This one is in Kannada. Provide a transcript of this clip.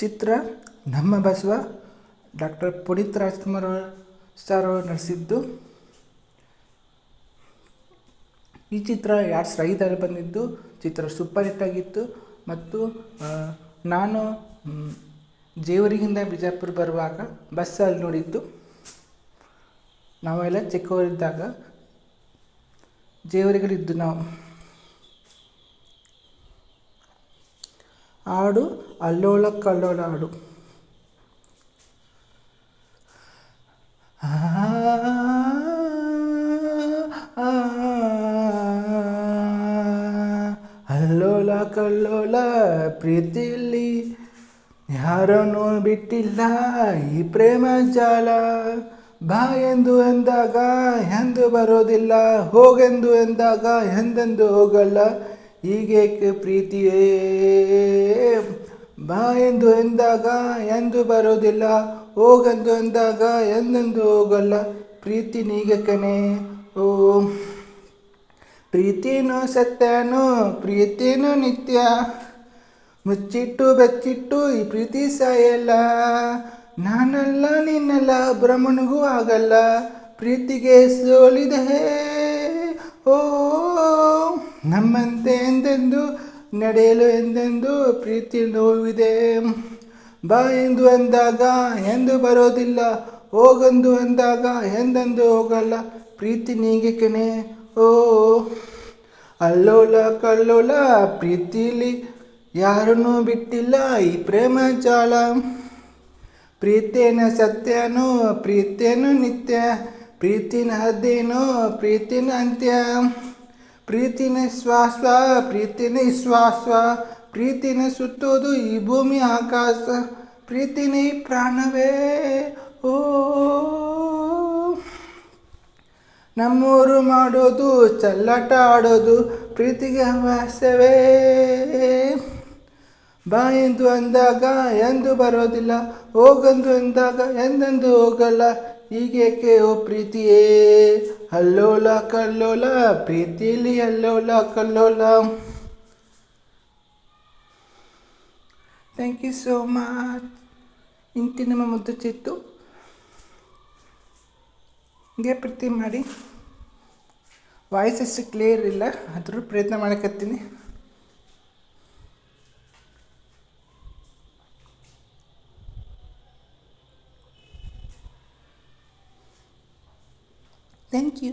ಚಿತ್ರ ನಮ್ಮ ಬಸವ, ಡಾಕ್ಟರ್ ಪುನೀತ್ ರಾಜ್ಕುಮಾರ್ ಸರ್ ಅವರು ನಡೆಸಿದ್ದು. ಈ ಚಿತ್ರ ಎರಡು ಸಾವಿರದ ಐದರಲ್ಲಿ ಬಂದಿದ್ದು, ಚಿತ್ರ ಸೂಪರ್ ಹಿಟ್ ಆಗಿತ್ತು ಮತ್ತು ನಾನು ಜೇವರಿಗಿಂದ ಬಿಜಾಪುರ ಬರುವಾಗ ಬಸ್ಸಲ್ಲಿ ನೋಡಿದ್ದು. ನಾವೆಲ್ಲ ಚಿಕ್ಕವರಿದ್ದಾಗ ಜೇವರಿಗಳಿದ್ದು ನಾವು. ಹಾಡು ಅಲ್ಲೋಲ ಕಲ್ಲೋಲ ಹಾಡು ಅಲ್ಲೋಲ ಕಲ್ಲೋಲ ಪ್ರೀತಿಯಲ್ಲಿ ಯಾರನ್ನೂ ಬಿಟ್ಟಿಲ್ಲ, ಈ ಪ್ರೇಮ ಜಾಲ. ಬಾ ಎಂದು ಎಂದಾಗ ಎಂದು ಬರೋದಿಲ್ಲ, ಹೋಗೆಂದು ಎಂದಾಗ ಎಂದೆಂದು ಹೋಗಲ್ಲ. ಹೀಗೇಕೆ ಪ್ರೀತಿಯೇ? ಬಾ ಎಂದು ಎಂದಾಗ ಎಂದು ಬರೋದಿಲ್ಲ ಹೋಗೆಂದು ಎಂದಾಗ ಎಂದೆಂದು ಹೋಗಲ್ಲ. ಪ್ರೀತಿ ನೀಗೆ ಕಣೆ. ಓ, ಪ್ರೀತಿನೂ ಸತ್ಯನು ಪ್ರೀತಿನೂ ನಿತ್ಯ. ಮುಚ್ಚಿಟ್ಟು ಬೆಚ್ಚಿಟ್ಟು ಈ ಪ್ರೀತಿ ಸಾಯಲ್ಲ. ನಾನಲ್ಲ, ನಿನ್ನೆಲ್ಲ, ಬ್ರಹ್ಮನಿಗೂ ಆಗಲ್ಲ. ಪ್ರೀತಿಗೆ ಸೋಲಿದೆ ಓ ನಮ್ಮಂತೆ ಎಂದೆಂದು ನಡೆಯಲು ಎಂದೆಂದು ಪ್ರೀತಿ ನೋವಿದೆ. ಬಾ ಎಂದು ಅಂದಾಗ ಎಂದು ಬರೋದಿಲ್ಲ, ಹೋಗಂದು ಅಂದಾಗ ಎಂದೆಂದು ಹೋಗಲ್ಲ, ಪ್ರೀತಿ ನೀಗೆ ಕಣೆ ಓ, ಅಲ್ಲೋಲ ಕಲ್ಲೋಲ ಪ್ರೀತಿಲಿ ಯಾರನ್ನೂ ಬಿಟ್ಟಿಲ್ಲ, ಈ ಪ್ರೇಮ ಜಾಲ. ಪ್ರೀತೇನ ಸತ್ಯನೋ, ಪ್ರೀತಿಯನ್ನು ನಿತ್ಯ, ಪ್ರೀತಿನ ಹದ್ದೇನೋ, ಪ್ರೀತಿನ ಅಂತ್ಯ. ಪ್ರೀತಿನ ಶ್ವಾಸ, ಪ್ರೀತಿನೇ ಶ್ವಾಸ, ಪ್ರೀತಿನೇ ಸುತ್ತೋದು ಈ ಭೂಮಿ ಆಕಾಶ, ಪ್ರೀತಿನೇ ಪ್ರಾಣವೇ. ಓ. ನಮ್ಮೂರು ಮಾಡೋದು, ಚಲ್ಲಾಟ ಆಡೋದು ಪ್ರೀತಿಗೆ ಹವ್ಯಾಸವೇ. ಬಾ ಎಂದು ಅಂದಾಗ, ಎಂದು ಬರೋದಿಲ್ಲ, ಹೋಗಂದು ಅಂದಾಗ, ಎಂದೆಂದು ಹೋಗಲ್ಲ. ಹೀಗೇಕೆ ಓ ಪ್ರೀತಿಯೇ. ಅಲ್ಲೋಲ ಕಲ್ಲೋಲ ಪ್ರೀತಿಲಿ ಅಲ್ಲೋಲ ಕಲ್ಲೋಲ. ಥ್ಯಾಂಕ್ ಯು ಸೋ ಮಚ್ ಇಂತಿ ನಮ್ಮ ಮುದ್ದು ಚಿತ್ತು. ಹಿಂಗೆ ಪ್ರೀತಿ ಮಾಡಿ. ವಾಯ್ಸ್ ಅಷ್ಟು ಕ್ಲಿಯರ್ ಇಲ್ಲ, ಆದರೂ ಪ್ರಯತ್ನ ಮಾಡಕತ್ತೀನಿ. Thank you